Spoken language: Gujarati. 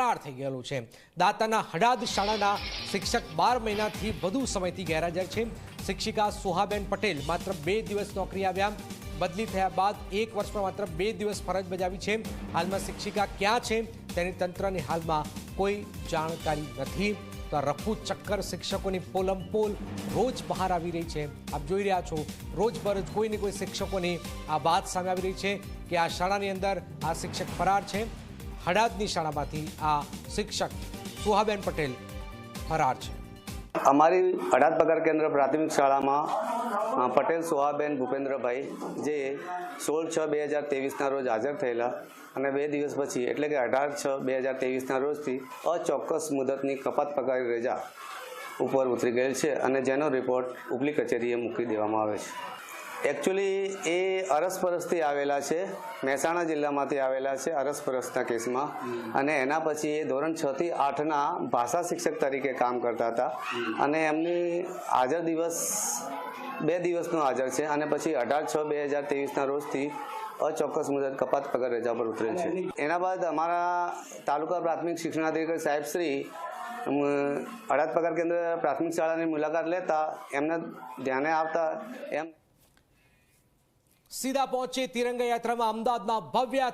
ફરાર થઈ ગયેલો છે. દાતાના હડાદ શાળાના શિક્ષક બાર મહિનાથી વધુ સમયથી ગેરહાજર છે. શિક્ષિકા સુહાબેન પટેલ માત્ર બે દિવસ નોકરી આવ્યા. બદલી થયા બાદ એક વર્ષમાં માત્ર બે દિવસ ફરજ બજાવી છે. હાલમાં શિક્ષિકા ક્યાં છે? તેની તંત્રની હાલમાં કોઈ જાણકારી નથી. તો રફુ ચક્કર શિક્ષકોની પોલમપોલ રોજ બહાર આવી રહી છે. આપ જોઈ રહ્યા છો, રોજબરોજ કોઈ ને કોઈ શિક્ષકોની આ વાત સામે આવી રહી છે કે આ શાળાની અંદર આ શિક્ષક ફરાર છે. હડાદની શાળામાંથી આ શિક્ષક સુહાબેન પટેલ ફરાર છે. અમારી અડાદ પગાર કેન્દ્ર પ્રાથમિક શાળામાં પટેલ, સુહાબેન, ભૂપેન્દ્રભાઈ, જે સોળ છ બે હજાર તેવીસના રોજ હાજર થયેલા અને બે દિવસ પછી, એટલે કે અઢાર છ બે હજાર તેવીસના રોજથી અચોક્કસ મુદતની કપાત પગારી રજા ઉપર ઉતરી ગયેલ છે અને જેનો રિપોર્ટ ઉપલી કચેરીએ મૂકી દેવામાં આવે છે. એકચ્યુઅલી એ અરસપરસથી આવેલા છે. મહેસાણા જિલ્લામાંથી આવેલા છે અરસપરસના કેસમાં. અને એના પછી એ ધોરણ છ થી આઠના ભાષા શિક્ષક તરીકે કામ કરતા હતા. અને એમની હાજર દિવસ બે દિવસનો હાજર છે. અને પછી અઢાર છ બે હજાર ત્રેવીસના રોજથી અચોક્કસ મુદત કપાત પગાર રજા પર ઉતરેલ છે. એના બાદ અમારા તાલુકા પ્રાથમિક શિક્ષણાધિકારી સાહેબ શ્રી અમ, પગાર કેન્દ્ર પ્રાથમિક શાળાની મુલાકાત લેતા એમને ધ્યાને આવતા એમ સીધા પહોંચી તિરંગા યાત્રામાં અમદાવાદમાં ભવ્ય